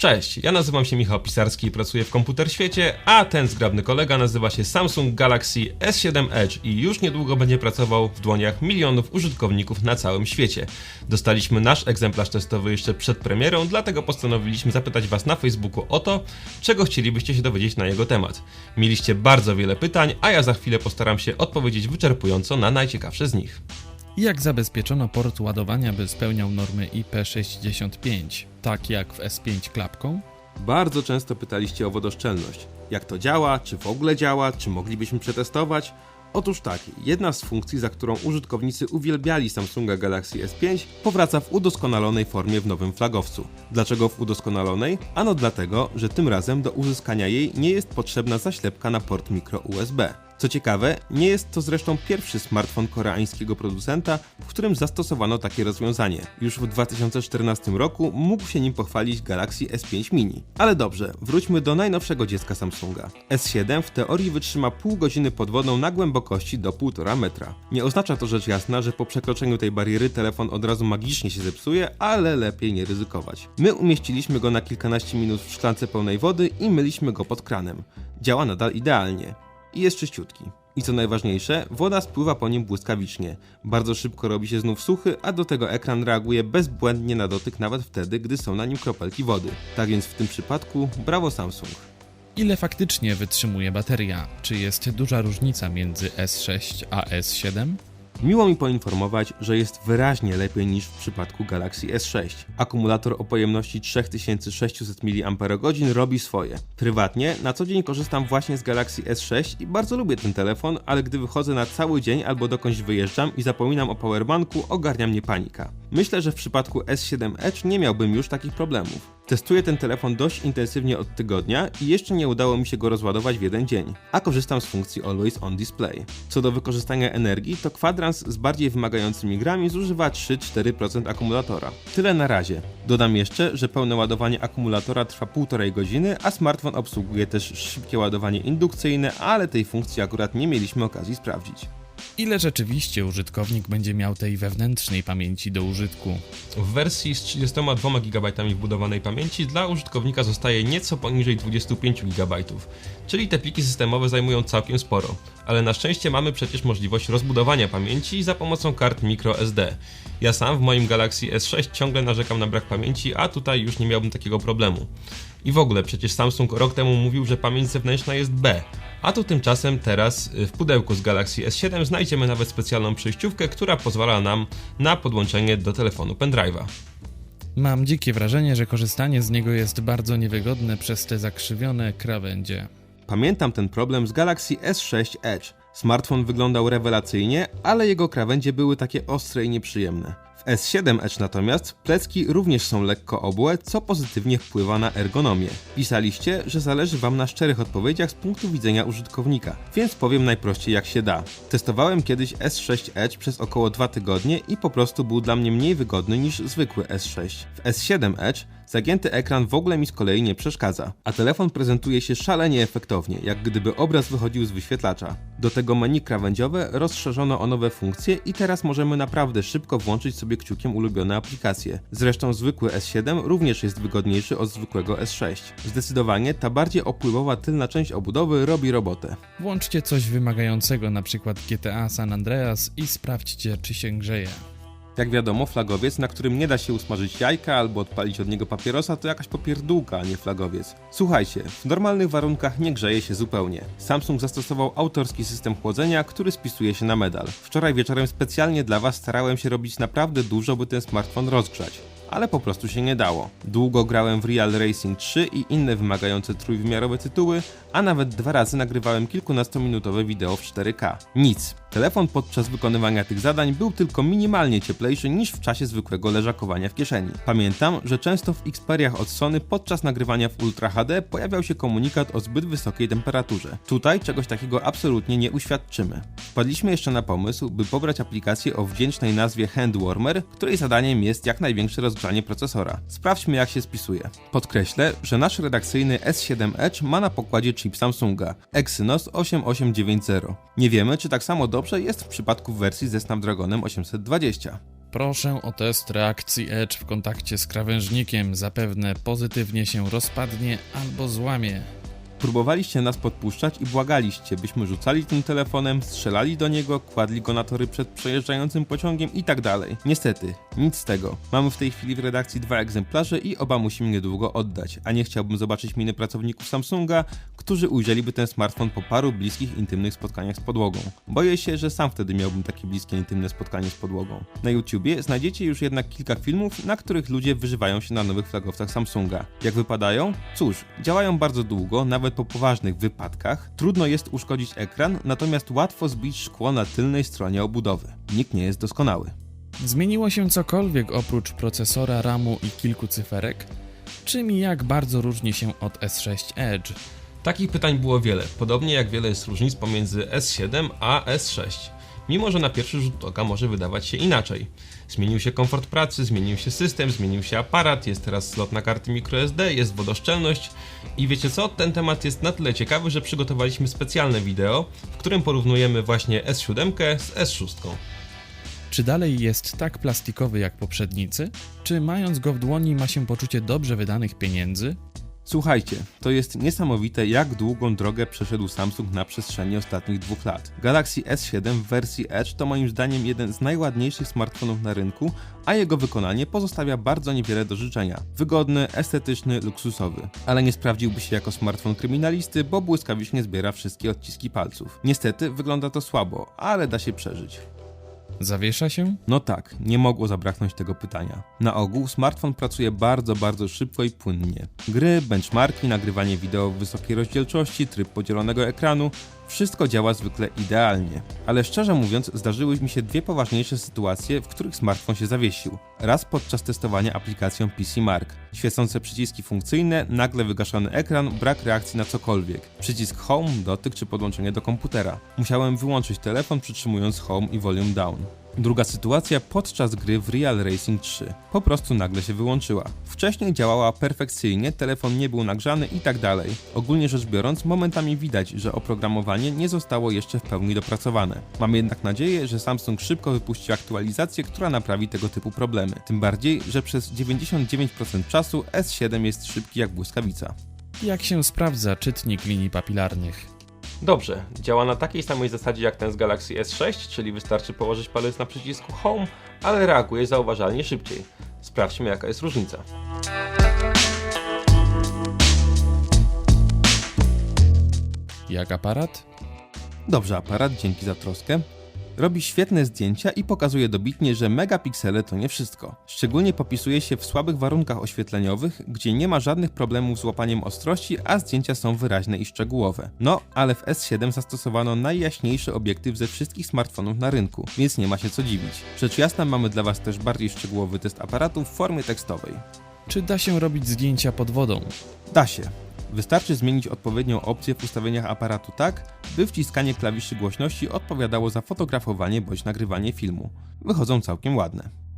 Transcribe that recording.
Cześć, ja nazywam się Michał Pisarski i pracuję w Komputer Świecie, a ten zgrabny kolega nazywa się Samsung Galaxy S7 Edge i już niedługo będzie pracował w dłoniach milionów użytkowników na całym świecie. Dostaliśmy nasz egzemplarz testowy jeszcze przed premierą, dlatego postanowiliśmy zapytać Was na Facebooku o to, czego chcielibyście się dowiedzieć na jego temat. Mieliście bardzo wiele pytań, a ja za chwilę postaram się odpowiedzieć wyczerpująco na najciekawsze z nich. Jak zabezpieczono port ładowania, by spełniał normy IP65, tak jak w S5 klapką? Bardzo często pytaliście o wodoszczelność. Jak to działa, czy w ogóle działa, czy moglibyśmy przetestować? Otóż tak, jedna z funkcji, za którą użytkownicy uwielbiali Samsunga Galaxy S5, powraca w udoskonalonej formie w nowym flagowcu. Dlaczego w udoskonalonej? Ano dlatego, że tym razem do uzyskania jej nie jest potrzebna zaślepka na port micro USB. Co ciekawe, nie jest to zresztą pierwszy smartfon koreańskiego producenta, w którym zastosowano takie rozwiązanie. Już w 2014 roku mógł się nim pochwalić Galaxy S5 Mini. Ale dobrze, wróćmy do najnowszego dziecka Samsunga. S7 w teorii wytrzyma pół godziny pod wodą na głębokości do 1,5 metra. Nie oznacza to rzecz jasna, że po przekroczeniu tej bariery telefon od razu magicznie się zepsuje, ale lepiej nie ryzykować. My umieściliśmy go na kilkanaście minut w szklance pełnej wody i myliśmy go pod kranem. Działa nadal idealnie i jest czyściutki. I co najważniejsze, woda spływa po nim błyskawicznie. Bardzo szybko robi się znów suchy, a do tego ekran reaguje bezbłędnie na dotyk nawet wtedy, gdy są na nim kropelki wody. Tak więc w tym przypadku brawo Samsung. Ile faktycznie wytrzymuje bateria? Czy jest duża różnica między S6 a S7? Miło mi poinformować, że jest wyraźnie lepiej niż w przypadku Galaxy S6. Akumulator o pojemności 3600 mAh robi swoje. Prywatnie na co dzień korzystam właśnie z Galaxy S6 i bardzo lubię ten telefon, ale gdy wychodzę na cały dzień albo dokądś wyjeżdżam i zapominam o powerbanku, ogarnia mnie panika. Myślę, że w przypadku S7 Edge nie miałbym już takich problemów. Testuję ten telefon dość intensywnie od tygodnia i jeszcze nie udało mi się go rozładować w jeden dzień, a korzystam z funkcji Always On Display. Co do wykorzystania energii, to kwadrans z bardziej wymagającymi grami zużywa 3-4% akumulatora. Tyle na razie. Dodam jeszcze, że pełne ładowanie akumulatora trwa 1,5 godziny, a smartfon obsługuje też szybkie ładowanie indukcyjne, ale tej funkcji akurat nie mieliśmy okazji sprawdzić. Ile rzeczywiście użytkownik będzie miał tej wewnętrznej pamięci do użytku? W wersji z 32 GB wbudowanej pamięci dla użytkownika zostaje nieco poniżej 25 GB, czyli te pliki systemowe zajmują całkiem sporo. Ale na szczęście mamy przecież możliwość rozbudowania pamięci za pomocą kart microSD. Ja sam w moim Galaxy S6 ciągle narzekam na brak pamięci, a tutaj już nie miałbym takiego problemu. I w ogóle przecież Samsung rok temu mówił, że pamięć zewnętrzna jest B, a tu tymczasem teraz y, w pudełku z Galaxy S7 znajdziemy nawet specjalną przejściówkę, która pozwala nam na podłączenie do telefonu pendrive'a. Mam dzikie wrażenie, że korzystanie z niego jest bardzo niewygodne przez te zakrzywione krawędzie. Pamiętam ten problem z Galaxy S6 Edge. Smartfon wyglądał rewelacyjnie, ale jego krawędzie były takie ostre i nieprzyjemne. W S7 Edge natomiast plecki również są lekko obłe, co pozytywnie wpływa na ergonomię. Pisaliście, że zależy Wam na szczerych odpowiedziach z punktu widzenia użytkownika, więc powiem najprościej jak się da. Testowałem kiedyś S6 Edge przez około 2 tygodnie i po prostu był dla mnie mniej wygodny niż zwykły S6. W S7 Edge Zagięty ekran w ogóle mi z kolei nie przeszkadza, a telefon prezentuje się szalenie efektownie, jak gdyby obraz wychodził z wyświetlacza. Do tego menu krawędziowe rozszerzono o nowe funkcje i teraz możemy naprawdę szybko włączyć sobie kciukiem ulubione aplikacje. Zresztą zwykły S7 również jest wygodniejszy od zwykłego S6. Zdecydowanie ta bardziej opływowa tylna część obudowy robi robotę. Włączcie coś wymagającego, np. GTA San Andreas i sprawdźcie, czy się grzeje. Jak wiadomo, flagowiec, na którym nie da się usmażyć jajka albo odpalić od niego papierosa, to jakaś popierdółka, a nie flagowiec. Słuchajcie, w normalnych warunkach nie grzeje się zupełnie. Samsung zastosował autorski system chłodzenia, który spisuje się na medal. Wczoraj wieczorem specjalnie dla Was starałem się robić naprawdę dużo, by ten smartfon rozgrzać ale po prostu się nie dało. Długo grałem w Real Racing 3 i inne wymagające trójwymiarowe tytuły, a nawet dwa razy nagrywałem kilkunastominutowe wideo w 4K. Nic. Telefon podczas wykonywania tych zadań był tylko minimalnie cieplejszy niż w czasie zwykłego leżakowania w kieszeni. Pamiętam, że często w Xperiach od Sony podczas nagrywania w Ultra HD pojawiał się komunikat o zbyt wysokiej temperaturze. Tutaj czegoś takiego absolutnie nie uświadczymy. Wpadliśmy jeszcze na pomysł, by pobrać aplikację o wdzięcznej nazwie Handwarmer, której zadaniem jest jak największe rozgrzanie procesora. Sprawdźmy jak się spisuje. Podkreślę, że nasz redakcyjny S7 Edge ma na pokładzie chip Samsunga Exynos 8890. Nie wiemy, czy tak samo dobrze jest w przypadku wersji ze Snapdragonem 820. Proszę o test reakcji Edge w kontakcie z krawężnikiem. Zapewne pozytywnie się rozpadnie albo złamie. Próbowaliście nas podpuszczać i błagaliście, byśmy rzucali tym telefonem, strzelali do niego, kładli go na tory przed przejeżdżającym pociągiem i tak dalej. Niestety, nic z tego. Mamy w tej chwili w redakcji dwa egzemplarze i oba musimy niedługo oddać, a nie chciałbym zobaczyć miny pracowników Samsunga, którzy ujrzeliby ten smartfon po paru bliskich, intymnych spotkaniach z podłogą. Boję się, że sam wtedy miałbym takie bliskie, intymne spotkanie z podłogą. Na YouTubie znajdziecie już jednak kilka filmów, na których ludzie wyżywają się na nowych flagowcach Samsunga. Jak wypadają? Cóż, działają bardzo długo, nawet po poważnych wypadkach. Trudno jest uszkodzić ekran, natomiast łatwo zbić szkło na tylnej stronie obudowy. Nikt nie jest doskonały. Zmieniło się cokolwiek oprócz procesora, RAMu i kilku cyferek? Czym i jak bardzo różni się od S6 Edge? Takich pytań było wiele, podobnie jak wiele jest różnic pomiędzy S7 a S6. Mimo, że na pierwszy rzut oka może wydawać się inaczej. Zmienił się komfort pracy, zmienił się system, zmienił się aparat, jest teraz slot na karty microSD, jest wodoszczelność i wiecie co? Ten temat jest na tyle ciekawy, że przygotowaliśmy specjalne wideo, w którym porównujemy właśnie S7 z S6. Czy dalej jest tak plastikowy jak poprzednicy? Czy mając go w dłoni ma się poczucie dobrze wydanych pieniędzy? Słuchajcie, to jest niesamowite, jak długą drogę przeszedł Samsung na przestrzeni ostatnich dwóch lat. Galaxy S7 w wersji Edge to moim zdaniem jeden z najładniejszych smartfonów na rynku, a jego wykonanie pozostawia bardzo niewiele do życzenia. Wygodny, estetyczny, luksusowy. Ale nie sprawdziłby się jako smartfon kryminalisty, bo błyskawicznie zbiera wszystkie odciski palców. Niestety wygląda to słabo, ale da się przeżyć. Zawiesza się? No tak, nie mogło zabraknąć tego pytania. Na ogół smartfon pracuje bardzo, bardzo szybko i płynnie. Gry, benchmarki, nagrywanie wideo w wysokiej rozdzielczości, tryb podzielonego ekranu, wszystko działa zwykle idealnie. Ale szczerze mówiąc, zdarzyły mi się dwie poważniejsze sytuacje, w których smartfon się zawiesił. Raz podczas testowania aplikacją PC Mark. Świecące przyciski funkcyjne, nagle wygaszony ekran, brak reakcji na cokolwiek. Przycisk Home, dotyk czy podłączenie do komputera. Musiałem wyłączyć telefon przytrzymując Home i Volume Down. Druga sytuacja podczas gry w Real Racing 3. Po prostu nagle się wyłączyła. Wcześniej działała perfekcyjnie, telefon nie był nagrzany i tak dalej. Ogólnie rzecz biorąc, momentami widać, że oprogramowanie nie zostało jeszcze w pełni dopracowane. Mam jednak nadzieję, że Samsung szybko wypuści aktualizację, która naprawi tego typu problemy. Tym bardziej, że przez 99% czasu S7 jest szybki jak błyskawica. Jak się sprawdza czytnik linii papilarnych? Dobrze, działa na takiej samej zasadzie jak ten z Galaxy S6, czyli wystarczy położyć palec na przycisku Home, ale reaguje zauważalnie szybciej. Sprawdźmy jaka jest różnica. Jak aparat? Dobrze aparat, dzięki za troskę. Robi świetne zdjęcia i pokazuje dobitnie, że megapiksele to nie wszystko. Szczególnie popisuje się w słabych warunkach oświetleniowych, gdzie nie ma żadnych problemów z łapaniem ostrości, a zdjęcia są wyraźne i szczegółowe. No, ale w S7 zastosowano najjaśniejszy obiektyw ze wszystkich smartfonów na rynku, więc nie ma się co dziwić. Rzecz jasna mamy dla Was też bardziej szczegółowy test aparatu w formie tekstowej. Czy da się robić zdjęcia pod wodą? Da się. Wystarczy zmienić odpowiednią opcję w ustawieniach aparatu tak, by wciskanie klawiszy głośności odpowiadało za fotografowanie bądź nagrywanie filmu. Wychodzą całkiem ładne.